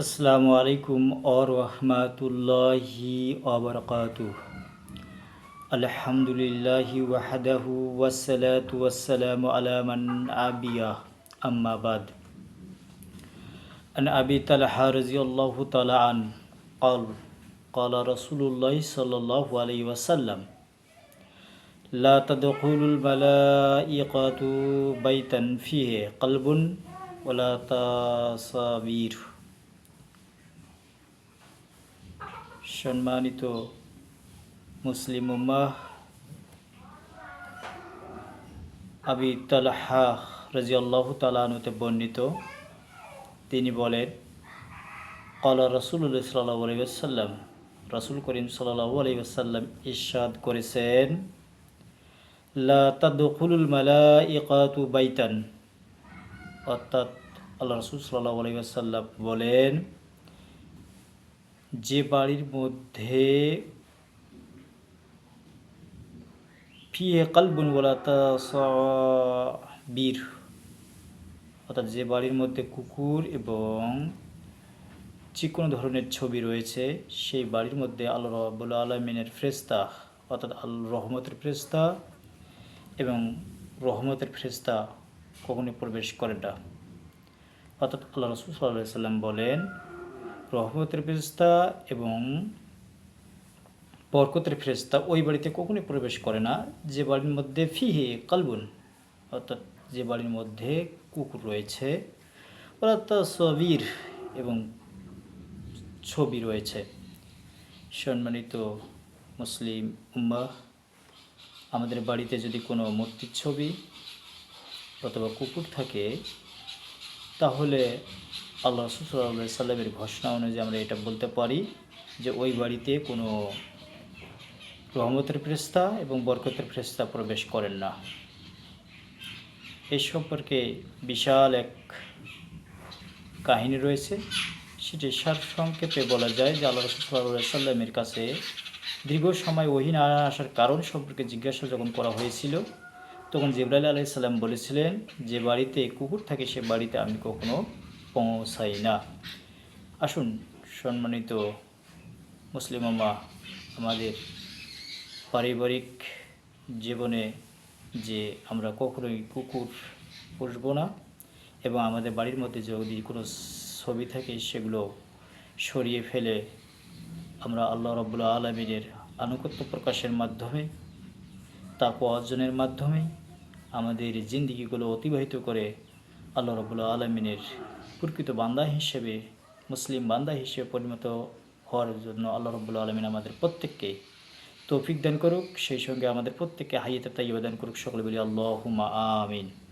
আসসালামু আলাইকুম আরহামাতুল্লাহি আবরকাতু আলহামদুলিল্লাহি ওয়াহাদাহু ওয়াসসালাতু ওয়াসসালামু আলা মান আবিয়া আম্মা বাদ عن أبي طلحة رضي الله تعالى عنه قال قال رسول الله صلى الله عليه وسلم لا تدخل الملائكة بيتا فيه قلب ولا تصابير সম্মানিত মুসলিম উম্মাহ, আবি তালহা রাজিয়াল্লাহ তালানুতে বর্ণিত। তিনি বলেন, কলা রসুল্লাহ সাল্লাহ আলাইসাল্লাম রসুল করিম সাল্লাহ আলাইসাল্লাম ইরশাদ করেছেন, লা তাদখুলুল মালাইকাতু বাইতান, অর্থাৎ আল্লাহ রসুল সাল্লাহ আলাইসাল্লাম বলেন যে বাড়ির মধ্যে ফিয়ে কালবুন বীর অর্থাৎ যে বাড়ির মধ্যে কুকুর এবং যে কোনো ধরনের ছবি রয়েছে, সেই বাড়ির মধ্যে আল্লাহ রবুল আলমিনের ফ্রেস্তা অর্থাৎ আল রহমতের ফ্রেস্তা এবং রহমতের ফ্রেস্তা কখনই প্রবেশ করে না। অর্থাৎ আল্লাহ রসুল সাল্লাহ সাল্লাম বলেন রহমতের ফেরিস্তা এবং বরকতের ফেরিস্তা ওই বাড়িতে কখনোই প্রবেশ করে না। যে বাড়ির মধ্যে ফিহে কালবুন, অর্থাৎ যে বাড়ির মধ্যে কুকুর রয়েছে অর্থাৎ সবির এবং ছবি রয়েছে। সম্মানিত মুসলিম উম্মা আমাদের বাড়িতে যদি কোনো মূর্তির ছবি অথবা কুকুর থাকে, তাহলে আল্লাহ রসুল্লাহ সাল্লামের ঘোষণা অনুযায়ী আমরা এটা বলতে পারি যে ওই বাড়িতে কোনো রহমতের ফেরিস্তা এবং বরকতের ফেরিস্তা প্রবেশ করেন না। এই সম্পর্কে বিশাল এক কাহিনী রয়েছে। সেটি সার সংক্ষেপে বলা যায় যে আল্লাহ রসুল্লাহ সাল্লামের কাছে দীর্ঘ সময় ওহি না আসার কারণ সম্পর্কে জিজ্ঞাসা যখন করা হয়েছিল, তখন জিব্রাইল আলাইসাল্লাম বলেছিলেন, যে বাড়িতে কুকুর থাকে, সে বাড়িতে আমি কখনো পৌঁছাই না আসুন, সম্মানিত মুসলিম আমা আমাদের পারিবারিক জীবনে যে আমরা কখনোই কুকুর পুষবো না এবং আমাদের বাড়ির মধ্যে যদি কোনো ছবি থাকে, সেগুলো সরিয়ে ফেলে আমরা আল্লাহ রবুল্লা আলমিনের আনুগত্য প্রকাশের মাধ্যমে তাকে অর্জনের মাধ্যমে আমাদের জিন্দিগিগুলো অতিবাহিত করে আল্লাহ রবুল্লা আলমিনের প্রকৃত বান্দা হিসেবে, মুসলিম বান্দা হিসেবে পরিণত হওয়ার জন্য আল্লাহ রবুল্লা আলমিন আমাদের প্রত্যেককে তৌফিক দান করুক। সেই সঙ্গে আমাদের প্রত্যেককে হাইয়ে তাই দান করুক। সকলে বলি আল্লাহ আমিন।